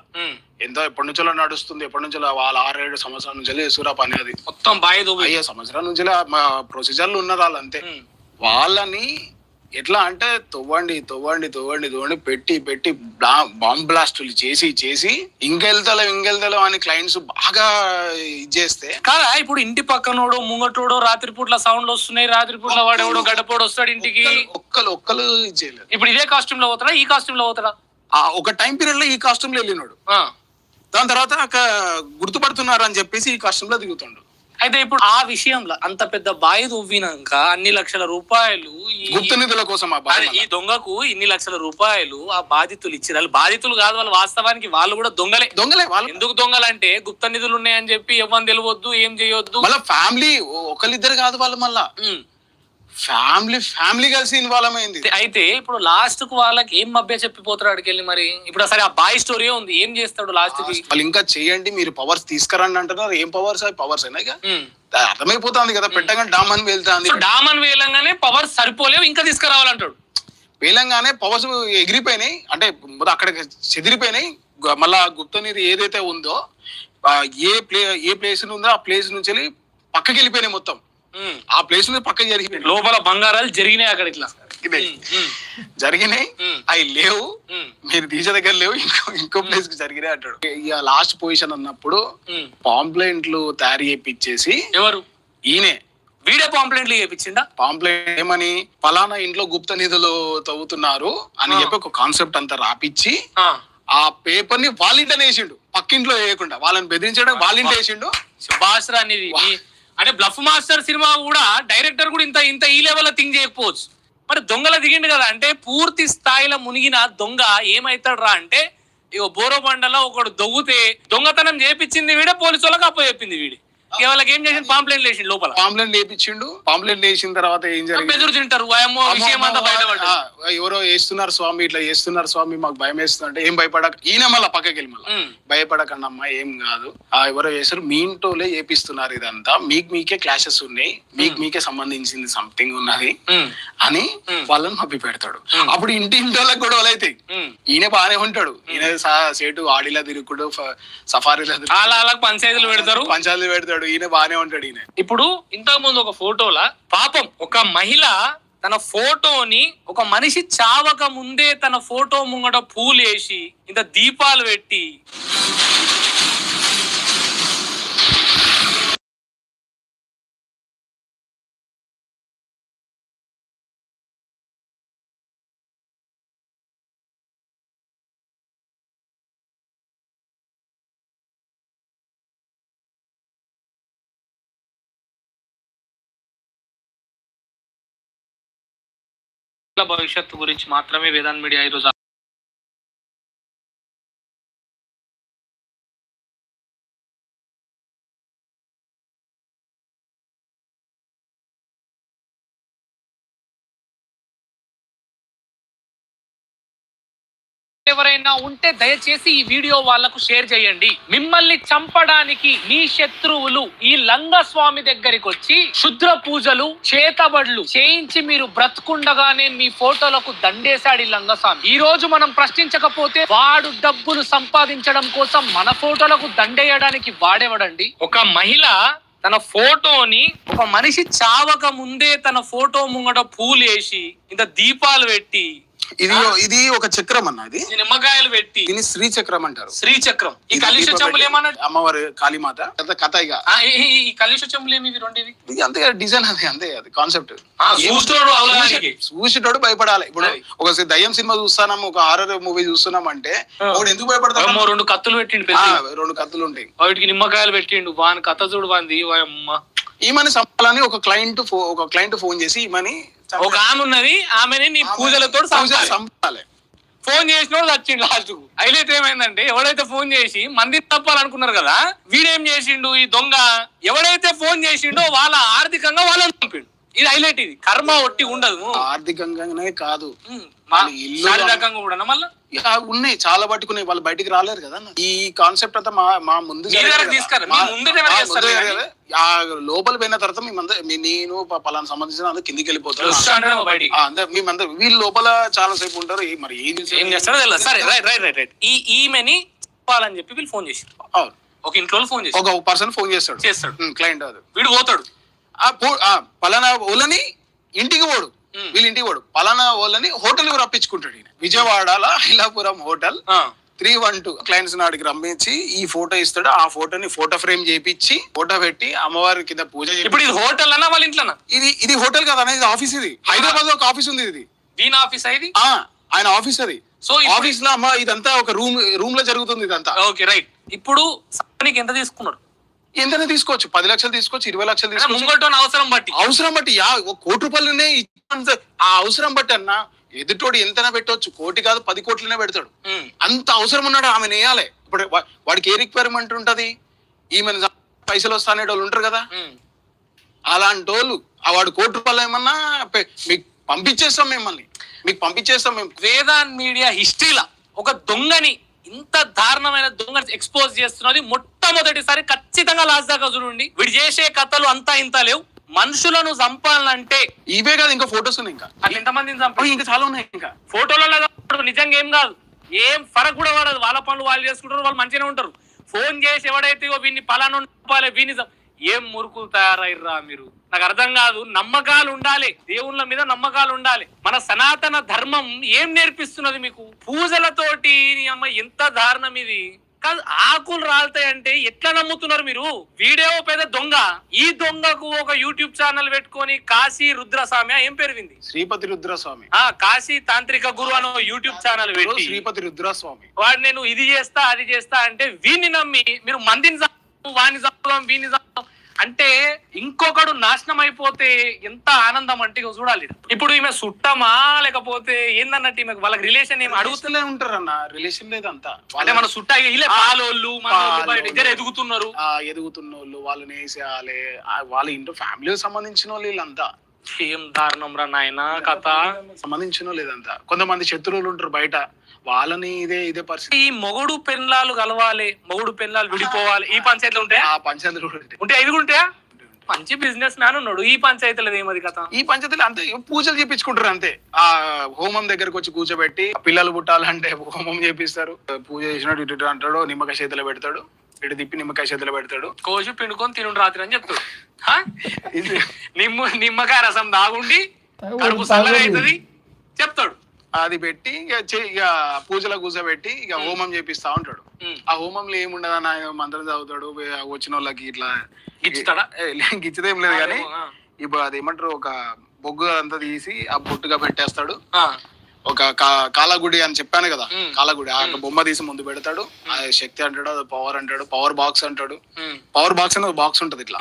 ఎంతో ఎప్పటి నుంచో నడుస్తుంది ఎప్పటి నుంచో వాళ్ళ ఆరు ఏడు సంవత్సరాల నుంచి వేసురా పని అది. మొత్తం బాయి దోబి అయ్యే సంవత్సరాల నుంచి ప్రొసీజర్లు ఉన్నారు వాళ్ళు అంతే ఉమ్, వాళ్ళని ఎట్లా అంటే తవ్వండి తవ్వండి తవ్వండి తవ్వండి పెట్టి పెట్టి బాంబ్ బ్లాస్టులు చేసి చేసి ఇంకెళ్తలేం ఇంకెళ్తలేం అని క్లయింట్స్ బాగా ఇది చేస్తే. కాదా ఇప్పుడు ఇంటి పక్కనోడు ముంగటోడో రాత్రి పూట్ల సౌండ్లు వస్తున్నాయి రాత్రి పూట్ల వాడు ఎవడో గడపోడు వస్తాడు ఇంటికి. ఒక్కలు- ఒక్కలు చేయలేదు. ఇప్పుడు ఇదే కాస్ట్యూమ్లో పోతారా ఈ కాస్ట్యూమ్లో పోతారా ఆ ఒక టైం పీరియడ్లో ఈ కాస్ట్యూమ్లో వెళ్ళినాడు. ఆ. దాని తర్వాత అక్కడ గుర్తుపడుతున్నారు అని చెప్పేసి ఈ కాస్ట్యూమ్లో దిగుతుండు. అయితే ఇప్పుడు ఆ విషయంలో అంత పెద్ద బాయి తవ్వినాక అన్ని లక్షల రూపాయలు గుప్త నిధుల కోసం ఈ దొంగకు ఇన్ని లక్షల రూపాయలు ఆ బాధితులు ఇచ్చారు వాళ్ళు బాధితులు కాదు వాళ్ళు వాస్తవానికి వాళ్ళు కూడా దొంగలే. దొంగలే వాళ్ళు ఎందుకు దొంగలంటే గుప్త నిధులు ఉన్నాయని చెప్పి ఎవరిని తెలియవద్దు ఏం చేయొద్దు. మళ్ళా ఫ్యామిలీ ఒకరిద్దరు కాదు వాళ్ళు మళ్ళా. ఫ్యామిలీ ఫ్యామిలీ కలిసి ఇన్వాల్వ్ అయింది. అయితే ఇప్పుడు లాస్ట్కు వాళ్ళకి ఏం మభ్య చెప్పిపోతారు అడికెళ్ళి మరి? ఇప్పుడు సరే ఆ బాయ్ స్టోరీ ఉంది ఏం చేస్తాడు లాస్ట్కి? వాళ్ళు ఇంకా చేయండి మీరు పవర్స్ తీసుకురండి అంటున్నారు. ఏం పవర్స్ అవి పవర్స్ అయినా. అర్థమైపోతుంది కదా పెట్టగానే డామ్ అని వెళ్తాంది డామన్ వేలంగానే పవర్ సరిపోలేవు ఇంకా తీసుకురావాలంటాడు. వేలంగానే పవర్స్ ఎగిరిపోయినాయి. అంటే అక్కడ చెదిరిపోయినాయి. మళ్ళా గుప్త నీరు ఏదైతే ఉందో ఏ ప్లే ఏ ప్లేస్ ఉందో ఆ ప్లేస్ నుంచి వెళ్ళి పక్కకి వెళ్ళిపోయినాయి మొత్తం. ఆ ప్లేస్ నుంచి పక్కకి జరిగిపోయినాయి లోపల బంగారాలు జరిగినాయి అక్కడ ఇట్లా. జరిగినాయి. జరిగినాయి. అవి లేవు. మీరు తీసే దగ్గర లేవు ఇంకో ఇంకో ప్లేస్కి జరిగినాయి అంటాడు. ఇక లాస్ట్ పొజిషన్ అన్నప్పుడు. పాంప్లెంట్లు తయారు చేయించేసి ఎవరు? ఈయనే. వీడే పాంప్లెంట్లు చేయించిండా? పాంప్లెంట్ ఏమని ఫలానా ఇంట్లో గుప్త నిధులు తవ్వుతున్నారు అని. చెప్పి ఒక కాన్సెప్ట్ అంతా రాపిచ్చి ఆ, పేపర్ని వాళ్ళింటనే వేసిండు. పక్కింట్లో వేయకుండా. వాళ్ళని బెదిరించడం వాళ్ళింట వేసిండు. సుభాష్ రా అనేది ఈ- అంటే బ్లఫ్ మాస్టర్ సినిమా కూడా డైరెక్టర్ కూడా ఇంత ఇంత ఈ లెవెల్ థింక్ చేయకపోవచ్చు. మరి దొంగల దిగిండు కదా అంటే పూర్తి స్థాయిలో మునిగిన దొంగ ఏమైతాడు రా అంటే ఇగో బోరో బండలో ఒకడు దొంగతే దొంగతనం చేపించింది వీడే పోలీసు వాళ్ళకి అప్ప చెప్పింది వీడి. వాళ్ళకి ఏం వేసిండు లోపల. పాంప్లెంట్ వేపించిండు పాంప్లెంట్ వేసిన తర్వాత ఏం జరిగింది? బెదురు తింటారు. అమ్మో విషయం అంతా బయటపడ్డా ఆ, ఎవరో వేస్తున్నారు స్వామి ఇట్లా చేస్తున్నారు స్వామి మాకు భయం వేస్తుంది అంటే ఏం భయపడక ఈయన మళ్ళీ పక్కకి వెళ్ళి మళ్ళీ. భయపడకండి అమ్మా ఏం కాదు. ఆ ఎవరో చేస్తారు మీ ఇంటోలే చేపిస్తున్నారు ఇదంతా. మీకు మీకే క్లాషెస్ ఉన్నాయి. మీకు మీకే సంబంధించింది సంథింగ్ ఉన్నది అని వాళ్ళని మప్పి పెడతాడు. అప్పుడు ఇంటి ఇంటోళ్ళకి గొడవలు అవుతాయి ఈయన బాగానే ఉంటాడు. ఈయన సేటు ఆడిలా తిరుగుడు సఫారీలా అలా అలా పంచాయతీలు పెడతారు. పంచాయతీ పెడతాడు. ఈయన బాగానే ఉంటాడు ఈయన. ఇప్పుడు ఇంతకు ముందు ఒక ఫోటోల పాపం ఒక మహిళ తన ఫోటోని ఒక మనిషి చావక ముందే తన ఫోటో ముంగట పూలేసి ఇంత దీపాలు పెట్టి భవిష్యత్తు గురించి మాత్రమే వేదాంత్ మీడియా ఈరోజు ఎవరైనా ఉంటే దయచేసి ఈ వీడియో వాళ్ళకు షేర్ చేయండి. మిమ్మల్ని చంపడానికి మీ శత్రువులు ఈ లంగస్వామి దగ్గరికి వచ్చి శుద్ర పూజలు చేతబడులు చేయించి మీరు బ్రతుకుండగానే మీ ఫోటోలకు దండేశాడు ఈ లంగస్వామి. ఈ రోజు మనం ప్రశ్నించకపోతే వాడు డబ్బులు సంపాదించడం కోసం మన ఫోటోలకు దండేయడానికి వాడేవాడండి? ఒక మహిళ తన ఫోటోని ఒక మనిషి చావక ముందే తన ఫోటో ముంగట పూలేసి ఇంత దీపాలు పెట్టి ఇది ఇది ఒక చక్రం అన్న ఇది. ఈ నిమ్మకాయలు పెట్టి. దీన్ని శ్రీ చక్రం అంటారు. శ్రీచక్రం ఈ ఇది కలుష చెంబులు పెట్టి ఏమన్నాడు? అమ్మవారి కాళీమాత. పెద్ద కథ ఇక. ఈ- ఈ- ఈ కలుష చెంబులు ఏమి ఇవి రెండు ఇది అంతే డిజైన్ అది అంతే అది కాన్సెప్ట్. చూసేటోడు భయపడాలి. ఇప్పుడు. ఒక దయ్యం సినిమా చూస్తున్నాం ఒక హారర్ మూవీ చూస్తున్నాం అంటే వాడు ఎందుకు భయపడతాడు? రెండు కత్తులు పెట్టిండు రెండు కత్తులు ఉంటాయి. వాటికి నిమ్మకాయలు పెట్టిండు. వాని కథ చూడు వాంది ఈమెని సంపాలని ఒక క్లయింట్ ఒక క్లయింట్ ఫోన్ చేసి ఈమెని ఒక ఆమె ఉన్నది ఆమెని నీ పూజలతో పూజలు సంపాలి ఫోన్ చేసినోడు వచ్చిండు లాస్ట్ హైలైట్ ఏమైందంటే ఎవడైతే ఫోన్ చేసి మంది తప్పాలనుకున్నారు కదా వీడేం చేసిండు ఈ దొంగ? ఎవడైతే ఫోన్ చేసిండో వాళ్ళ ఆర్థికంగా వాళ్ళని పంపిండు ఇది హైలైట్ ఇది. కర్మ ఒట్టి ఉండదు. ఆర్థికంగానే కాదు. శారీరకంగా కూడా మళ్ళీ? ఉన్నాయి. చాలా పట్టుకున్నాయి వాళ్ళు బయటికి రాలేరు కదా. ఈ కాన్సెప్ట్ అంతా మా మా ముందు లోపల పోయిన తర్వాత మేమంతా మీ- నేను పలానా సంబంధించిన అందరూ కిందికి వెళ్ళిపోతారు. మేమంతా వీళ్ళు లోపల చాలా సేపు ఉంటారు. మరి ఏం చేస్తారు? సరే *laughs* రైట్ రైట్ రైట్ ఈ ఈమెని చెప్పాలని చెప్పి వీళ్ళు ఫోన్ చేసి అవును. ఒక ఇంట్లో ఫోన్ చేసి ఒక పర్సన్ ఫోన్ చేస్తాడు. చేస్తాడు. క్లయింట్ అది. వీడు పోతాడు. ఆ పలానా వాళ్ళని ఇంటికి పోడు. వీళ్ళ ఇంటికి పోడు పలానా వాళ్ళని హోటల్కు రప్పించుకుంటాడు ఈయన. విజయవాడలో హైలాపురం హోటల్ ఆ, త్రీ వన్ టూ క్లయింట్స్ నాడికి రమ్మించి ఈ ఫోటో ఇస్తాడు. ఆ ఫోటోని ఫోటో ఫ్రేమ్ చేపించి ఫోటో పెట్టి అమ్మవారి కింద పూజ ఇప్పుడు ఇది హోటల్ అన్నా వాళ్ళ ఇంట్లోనా? ఇది ఇది హోటల్ కదా అనేది ఆఫీస్ ఇది. హైదరాబాద్లో ఒక ఆఫీస్ ఉంది ఇది. దీని ఆఫీస్ ఇది? ఆ ఆయన ఆఫీస్ అది. సో ఆఫీస్లో అమ్మ ఇదంతా ఒక రూమ్ రూమ్లో జరుగుతుంది ఇదంతా. Okay right. ఇప్పుడు ఎంత తీసుకున్నాడు? ఎంతనే తీసుకోవచ్చు. పది లక్షలు తీసుకోవచ్చు ఇరవై లక్షలు తీసుకోవచ్చు. అవసరం బట్టి. అవసరం బట్టి యా ఒక కోటి రూపాయలనే ఆ అవసరం బట్టి అన్న ఎదుటోడు ఎంతైనా పెట్టవచ్చు. కోటి కాదు పది కోట్లనే పెడతాడు. అంత అవసరం ఉన్నాడు ఆమె వేయాలి ఇప్పుడు వాడికి ఏ రిక్వైర్మెంట్ ఉంటది? చంప- పైసలు వస్తానే వాళ్ళు ఉంటారు కదా. అలాంటి వాళ్ళు ఆ వాడు కోటి రూపాయలు ఏమన్నా మీకు పంపించేస్తాం మిమ్మల్ని. మీకు పంపించేస్తాం మేము. వేదాన్ మీడియా హిస్టరీలా ఒక దొంగని ఇంత దారుణమైన దొంగని ఎక్స్పోజ్ చేస్తున్నది మొట్టమొదటిసారి ఖచ్చితంగా లాస్ట్ దాకా చూడండి. వీడు చేసే కథలు అంతా ఇంత లేవు. మనుషులను చంపాలంటే ఇవే కాదు ఇంకా ఫొటోస్ ఉన్నాయి ఇంకా. అట్లా ఎంతమందిని చంపాలి? ఇంకా చాలా ఉన్నాయి ఇంకా. ఫోటోలలో నిజంగా ఏం కాదు. ఏం ఫరక్ కూడా పడదు వాళ్ళ పనులు వాళ్ళు చేసుకుంటారు వాళ్ళు మంచిగానే ఉంటారు. ఫోన్ చేసి ఎవడైతే వీడిని పలానా చంపాలి వీని ఏం మురుకులు తయారయ్యరా మీరు? నాకు అర్థం కాదు. నమ్మకాలు ఉండాలి. దేవుళ్ళ మీద నమ్మకాలు ఉండాలి. మన సనాతన ధర్మం ఏం నేర్పిస్తున్నది మీకు? పూజలతోటి అమ్మ ఎంత దారుణం ఇది. కాదు ఆకులు రాలుతాయంటే ఎట్లా నమ్ముతున్నారు మీరు? వీడియో పెద్ద దొంగ. ఈ దొంగకు ఒక యూట్యూబ్ ఛానల్ పెట్టుకొని కాశీ రుద్రస్వామి ఏం పెరిగింది శ్రీపతి రుద్రస్వామి. ఆ కాశీ తాంత్రిక గురు అనే యూట్యూబ్ ఛానల్ పెట్టి. శ్రీపతి రుద్రస్వామి. వాడు నేను ఇది చేస్తా అది చేస్తా అంటే వీడిని నమ్మి మీరు మందిని వీడిని చంపుదాం అంటే ఇంకొకడు నాశనం అయిపోతే ఎంత ఆనందం అంటే చూడాలి. ఇప్పుడు ఈమె సుట్టమా? లేకపోతే ఏందన్నట్టు ఈమె వాళ్ళకి రిలేషన్ ఏమి అడుగుతూనే ఉంటారన్న. రిలేషన్ లేదంతా అంటే మన సుట్ట ఇలే పాలోళ్ళు. ఇద్దరు ఎదుగుతున్నారు. ఎదుగుతున్న వాళ్ళు వాళ్ళని వేసేయాలి. వాళ్ళ ఇంట్లో ఫ్యామిలీకి సంబంధించిన వాళ్ళు వీళ్ళంతా. ఏం దారుణం రా నాయన కథ. సంబంధించిన ఇదంతా కొంతమంది శత్రువులు ఉంటారు బయట. వాళ్ళని ఇదే ఇదే పరిస్థితి. ఈ మొగుడు పెన్లాలు కలవాలి మొగుడు పెన్లాలు విడిపోవాలి ఈ పంచాయతీలు ఉంటాయా? ఆ పంచాయతీలు కూడా ఉంటాయి. ఉంటే ఐదు ఉంటాయా? మంచి బిజినెస్ మ్యాన్ ఉన్నాడు. ఈ పంచాయతీలో ఏమది కథ? ఈ పంచాయతీలు అంతే పూజలు చేపించుకుంటారు అంతే. ఆ హోమం దగ్గరకు వచ్చి కూర్చోబెట్టి పిల్లలు పుట్టాలంటే హోమం చేపిస్తారు. పూజ చేసినట్టు ఇటు ఇటు అంటాడు నిమ్మకాయ చేతిలో పెడతాడు. ఇటు తిప్పి నిమ్మకాయ చేతిలో పెడతాడు. కోసి పిండుకొని తినుండు రాత్రి అని చెప్తాడు. హా? నిమ్మ నిమ్మకాయ రసం తాగుండి కడుపు చల్లగా అవుతుంది చెప్తాడు. అది పెట్టి ఇక ఇక పూజలో కూర్చోబెట్టి ఇక హోమం చేపిస్తా ఉంటాడు. ఆ హోమంలో ఏముండదు ఆయన మంత్రం చదువుతాడు వచ్చిన వాళ్ళకి ఇట్లా గిచ్చుతాడా? ఏ, గిచ్చుదేం లేదు కానీ. ఇప్పుడు అది ఏమంటారు ఒక బొగ్గు అంతా తీసి ఆ బొట్టుగా పెట్టేస్తాడు. ఒక కాలగుడి అని చెప్పాను కదా. కాలగుడి ఆ బొమ్మ తీసి ముందు పెడతాడు. ఆ శక్తి అంటాడు అది పవర్ అంటాడు పవర్ బాక్స్ అంటాడు. పవర్ బాక్స్ అనేది బాక్స్ ఉంటది ఇట్లా.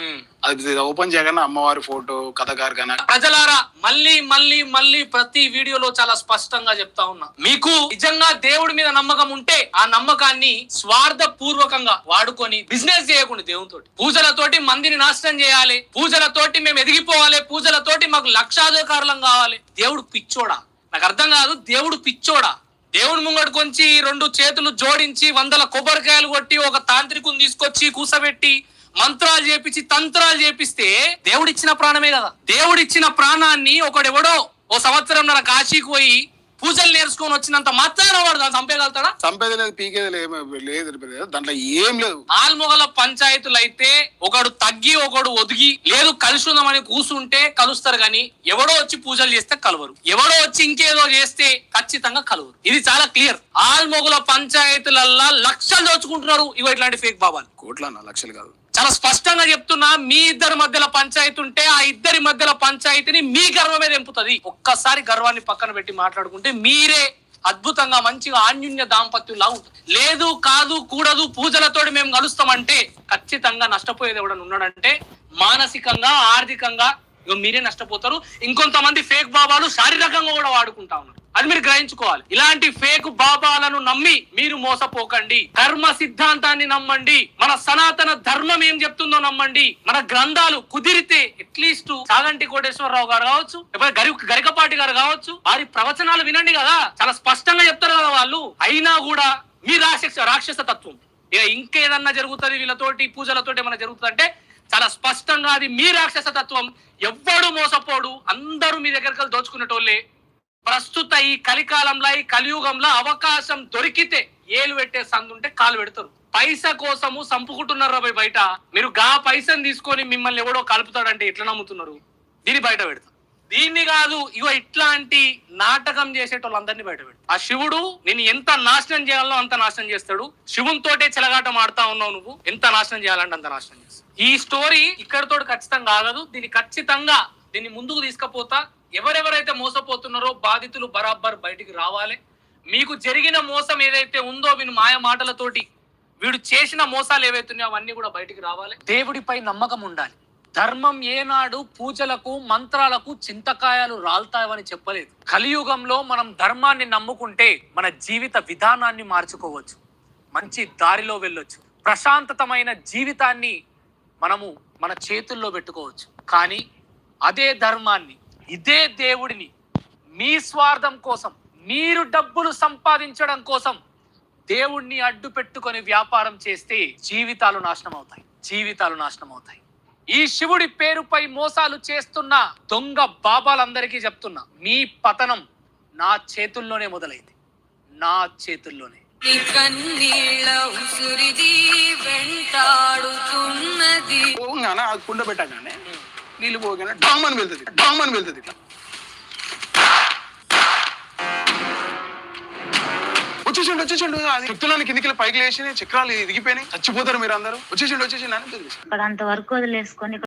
అది ఓపెన్ చేయగానే అమ్మవారి ఫోటో కథగారు కానీ ప్రజలారా మళ్ళీ మళ్ళీ మళ్ళీ ప్రతి వీడియోలో చాలా స్పష్టంగా చెప్తా ఉన్నా. మీకు నిజంగా దేవుడి మీద నమ్మకం ఉంటే ఆ నమ్మకాన్ని స్వార్థ పూర్వకంగా వాడుకొని బిజినెస్ చేయకుండా దేవునితోటి. పూజలతోటి మందిని నాశనం చేయాలి. పూజలతోటి మేము ఎదిగిపోవాలి. పూజలతోటి మాకు లక్షాధికారులం కావాలి. దేవుడు పిచ్చోడా? నాకు అర్థం కాదు. దేవుడు పిచ్చోడా? దేవుని ముంగడు కొంచి రెండు చేతులు జోడించి వందల కొబ్బరికాయలు కొట్టి ఒక తాంత్రికుని తీసుకొచ్చి కూసబెట్టి మంత్రాలు చేపించి తంత్రాలు చేపిస్తే దేవుడిచ్చిన ప్రాణమే కదా. దేవుడిచ్చిన ప్రాణాన్ని ఒకడెవడో ఓ సంవత్సరం నర కాశీకి పోయి పూజలు నేర్చుకొని వచ్చినంత మాత్రాన వాడు దాన్ని చంపేయగలుగుతాడా? చంపేది లేదు పీకేది లేదు. దాంట్లో ఏం లేదు. ఆల్మొగల పంచాయతీలు అయితే ఒకడు తగ్గి ఒకడు ఒదిగి లేదు కలిసి ఉందామని కూసుంటే కలుస్తారు గాని ఎవడో వచ్చి పూజలు చేస్తే కలవరు. ఎవడో వచ్చి ఇంకేదో చేస్తే ఖచ్చితంగా కలవరు. ఇది చాలా క్లియర్. ఆల్మొగల పంచాయతీలల్లా లక్షలు దోచుకుంటున్నారు ఇగో ఇట్లాంటి ఫేక్ బాబాలు. కోట్ల అన్న లక్షలు కాదు. చాలా స్పష్టంగా చెప్తున్నా మీ ఇద్దరి మధ్యలో పంచాయతీ ఉంటే ఆ ఇద్దరి మధ్యలో పంచాయతీని మీ గర్వమే తెంపుతుంది ఒక్కసారి గర్వాన్ని పక్కన పెట్టి మాట్లాడుకుంటే మీరే అద్భుతంగా మంచిగా ఆన్యున్య దాంపత్యంలా ఉంటుంది లేదు కాదు కూడదు పూజలతోటి మేము కలుస్తామంటే ఖచ్చితంగా నష్టపోయేది ఎవడన్నా ఉన్నాడంటే మానసికంగా ఆర్థికంగా ఇగో మీరే నష్టపోతారు. ఇంకొంతమంది ఫేక్ బాబాలు శారీరకంగా కూడా వాడుకుంటా ఉన్నారు. అది మీరు గ్రహించుకోవాలి. ఇలాంటి ఫేక్ బాబాలను నమ్మి మీరు మోసపోకండి. ధర్మ సిద్ధాంతాన్ని నమ్మండి. మన సనాతన ధర్మం ఏం చెప్తుందో నమ్మండి. మన గ్రంథాలు కుదిరితే అట్లీస్ట్ సాగంటి కోటేశ్వరరావు గారు కావచ్చు గరి గరికపాటి గారు కావచ్చు వారి ప్రవచనాలు వినండి కదా. చాలా స్పష్టంగా చెప్తారు కదా వాళ్ళు. అయినా కూడా మీ రాక్షస రాక్షస తత్వం. ఇక ఇంకేదన్నా జరుగుతుంది వీళ్ళతోటి పూజలతోటి ఏమైనా జరుగుతుంది అంటే చాలా స్పష్టంగా అది మీ రాక్షస తత్వం. ఎవ్వడు మోసపోడు. అందరూ మీ దగ్గరికి దోచుకునేటోళ్ళే. ప్రస్తుత ఈ కలికాలంలో ఈ కలియుగంలో అవకాశం దొరికితే ఏలు పెట్టే సందుంటే కాలు పెడతారు. పైస కోసము సంపుకుంటున్నారు బయట? మీరు గా పైసను తీసుకొని మిమ్మల్ని ఎవడో కలుపుతాడంటే ఎట్లా నమ్ముతున్నారు? దీని బయట పెడతారు దీన్ని కాదు ఇగో ఇట్లాంటి నాటకం చేసేటోళ్ళందరినీ బయట పెడతారు ఆ శివుడు నేను ఎంత నాశనం చేయాలో అంత నాశనం చేస్తాడు. శివునితోటే చెలగాటం ఆడుతా ఉన్నావు నువ్వు ఎంత నాశనం చేయాలంటే అంత నాశనం చేస్తాడు ఈ స్టోరీ ఇక్కడితో ఖచ్చితంగా ఆగదు. దీన్ని ఖచ్చితంగా దీన్ని ముందుకు తీసుకపోతా. ఎవరెవరైతే మోసపోతున్నారో బాధితులు బరాబర్ బయటికి రావాలి. మీకు జరిగిన మోసం ఏదైతే ఉందో వీని మాయ మాటలతోటి వీడు చేసిన మోసాలు ఏవైతున్నాయో అవన్నీ కూడా బయటికి రావాలి. దేవుడిపై నమ్మకం ఉండాలి. ధర్మం ఏనాడు పూజలకు మంత్రాలకు చింతకాయలు రాల్తాయని చెప్పలేదు. కలియుగంలో మనం ధర్మాన్ని నమ్ముకుంటే మన జీవిత విధానాన్ని మార్చుకోవచ్చు. మంచి దారిలో వెళ్ళొచ్చు. ప్రశాంతతమైన జీవితాన్ని మనము మన చేతుల్లో పెట్టుకోవచ్చు. కానీ అదే ధర్మాన్ని ఇదే దేవుడిని మీ స్వార్థం కోసం మీరు డబ్బులు సంపాదించడం కోసం దేవుణ్ణి అడ్డు పెట్టుకొని వ్యాపారం చేస్తే జీవితాలు నాశనం అవుతాయి జీవితాలు నాశనం అవుతాయి ఈ శివుడి పేరుపై మోసాలు చేస్తున్న దొంగ బాబాలందరికీ చెప్తున్నా మీ పతనం నా చేతుల్లోనే మొదలైంది. నా చేతుల్లోనే. నీ కన్నీళ్ళ ఉసురిది వెంటాడుతున్నది. కుండ పెట్టగానే నీళ్ళు పోగానే డామ్ అని వెళ్తుంది డామ్ అని వెళ్తుంది ఇట్లా. వచ్చేసిండు వచ్చేసిండు. చెప్తున్నాను కిందికి పైకి లేచి చక్రాలు ఎదిగిపోయినాయి చచ్చిపోతారు మీరు అందరూ వచ్చేసిండు వచ్చేసిండు అని తెలిసి అంత వరకు వదిలేసుకొని